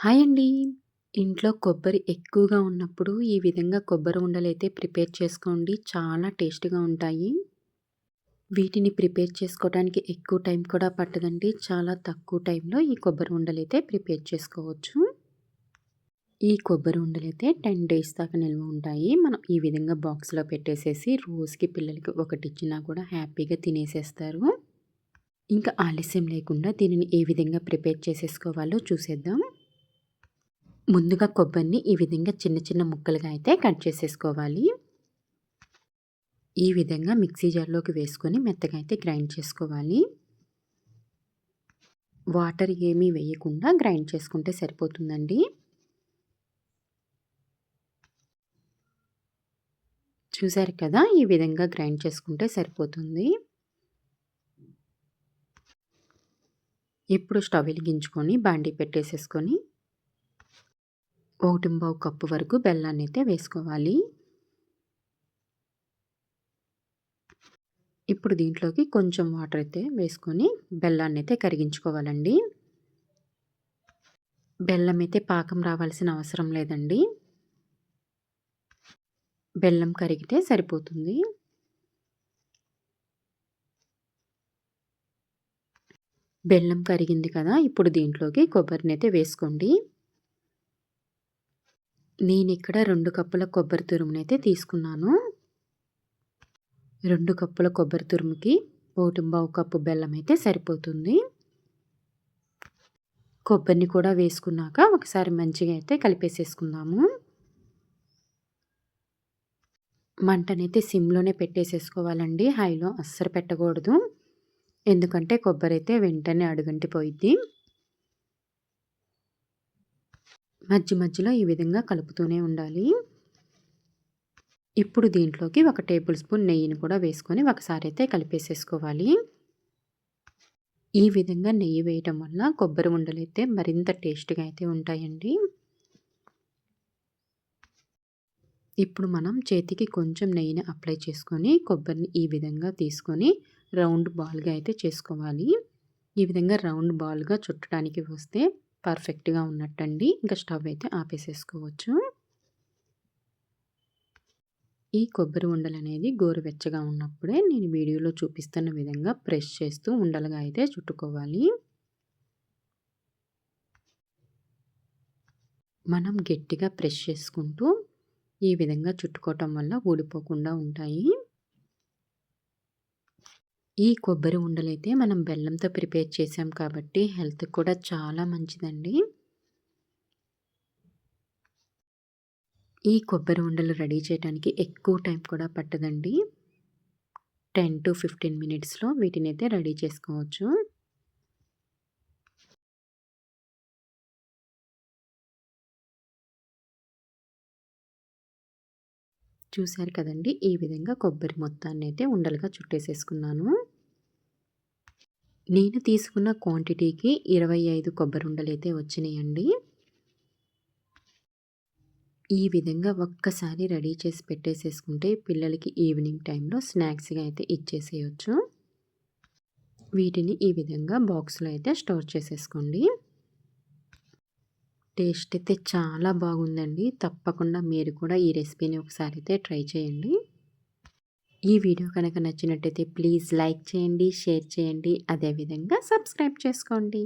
Hi అండి. ఇంట్లో కొబ్బరి ఎక్కువగా ఉన్నప్పుడు ఈ విధంగా కొబ్బరి ఉండలైతే ప్రిపేర్ చేసుకోండి. చాలా టేస్ట్‌గా ఉంటాయి. వీటిని ప్రిపేర్ చేసుకోవడానికి ఎక్కువ టైం కూడా పట్టదండి. చాలా తక్కువ టైంలో ఈ కొబ్బరి ఉండలైతే ప్రిపేర్ చేసుకోవచ్చు. ఈ కొబ్బరి ఉండలైతే 10 డేస్ దాకా నిల్వ ఉంటాయి. మనం ఈ విధంగా బాక్స్‌లో పెట్టేసేసి రోజుకి పిల్లలకి ఒకటిచ్చినా కూడా హ్యాపీగా తినేసేస్తారు. ఇంకా ఆలస్యం లేకుండా దీనిని ఏ విధంగా ప్రిపేర్ చేసేసుకోవాలో చూసేద్దాం. ముందుగా కొబ్బరిని ఈ విధంగా చిన్న చిన్న ముక్కలుగా అయితే కట్ చేసేసుకోవాలి. ఈ విధంగా మిక్సీ జార్లోకి వేసుకొని మెత్తగా అయితే గ్రైండ్ చేసుకోవాలి. వాటర్ ఏమీ వేయకుండా గ్రైండ్ చేసుకుంటే సరిపోతుందండి. చూసారు కదా ఈ విధంగా గ్రైండ్ చేసుకుంటే సరిపోతుంది. ఇప్పుడు స్టవ్ వెలిగించుకొని బాండీ పెట్టేసేసుకొని ఒకటింబావు కప్పు వరకు బెల్లాన్ని అయితే వేసుకోవాలి. ఇప్పుడు దీంట్లోకి కొంచెం వాటర్ అయితే వేసుకొని బెల్లాన్ని అయితే కరిగించుకోవాలండి. బెల్లం అయితే పాకం రావాల్సిన అవసరం లేదండి. బెల్లం కరిగితే సరిపోతుంది. బెల్లం కరిగింది కదా ఇప్పుడు దీంట్లోకి కొబ్బరిని అయితే వేసుకోండి. నేను ఇక్కడ రెండు కప్పుల కొబ్బరి తురుమునైతే తీసుకున్నాను. రెండు కప్పుల కొబ్బరి తురుముకి ఒకటింబావు కప్పు బెల్లం అయితే సరిపోతుంది. కొబ్బరిని కూడా వేసుకున్నాక ఒకసారి మంచిగా అయితే కలిపేసేసుకుందాము. మంటనైతే సిమ్లోనే పెట్టేసేసుకోవాలండి. హైలో అస్సలు పెట్టకూడదు. ఎందుకంటే కొబ్బరి అయితే వెంటనే అడుగంటి పోయిద్ది మధ్య మధ్యలో ఈ విధంగా కలుపుతూనే ఉండాలి. ఇప్పుడు దీంట్లోకి ఒక టేబుల్ స్పూన్ నెయ్యిని కూడా వేసుకొని ఒకసారి అయితే కలిపేసేసుకోవాలి. ఈ విధంగా నెయ్యి వేయటం వల్ల కొబ్బరి ఉండలు అయితే మరింత టేస్ట్గా అయితే ఉంటాయండి. ఇప్పుడు మనం చేతికి కొంచెం నెయ్యిని అప్లై చేసుకొని కొబ్బరిని ఈ విధంగా తీసుకొని రౌండ్ బాల్గా అయితే చేసుకోవాలి. ఈ విధంగా రౌండ్ బాల్గా చుట్టడానికి వస్తే పర్ఫెక్ట్గా ఉన్నట్టండి. ఇంకా స్టవ్ అయితే ఆపేసేసుకోవచ్చు. ఈ కొబ్బరి ఉండలు అనేది గోరువెచ్చగా ఉన్నప్పుడే నేను వీడియోలో చూపిస్తున్న విధంగా ప్రెస్ చేస్తూ ఉండలుగా అయితే చుట్టుకోవాలి. మనం గట్టిగా ప్రెస్ చేసుకుంటూ ఈ విధంగా చుట్టుకోవటం వల్ల ఊడిపోకుండా ఉంటాయి. ఈ కొబ్బరి ఉండలైతే మనం బెల్లంతో ప్రిపేర్ చేసాం కాబట్టి హెల్త్ కూడా చాలా మంచిదండి. ఈ కొబ్బరి ఉండలు రెడీ చేయడానికి ఎక్కువ టైం కూడా పట్టదండి. టెన్ టు ఫిఫ్టీన్ మినిట్స్లో వీటిని అయితే రెడీ చేసుకోవచ్చు. చూశారు కదండి ఈ విధంగా కొబ్బరి మొత్తాన్ని అయితే ఉండలుగా చుట్టేసేసుకున్నాను. నేను తీసుకున్న క్వాంటిటీకి ఇరవై ఐదు కొబ్బరి ఉండలు అయితే వచ్చినాయండి. ఈ విధంగా ఒక్కసారి రెడీ చేసి పెట్టేసేసుకుంటే పిల్లలకి ఈవినింగ్ టైంలో స్నాక్స్గా అయితే ఇచ్చేసేయచ్చు. వీటిని ఈ విధంగా బాక్స్లో అయితే స్టోర్ చేసేసుకోండి. టేస్ట్ అయితే చాలా బాగుందండి. తప్పకుండా మీరు కూడా ఈ రెసిపీని ఒకసారి అయితే ట్రై చేయండి. ఈ వీడియో కనుక నచ్చినట్టయితే ప్లీజ్ లైక్ చేయండి షేర్ చేయండి అదేవిధంగా సబ్స్క్రైబ్ చేసుకోండి.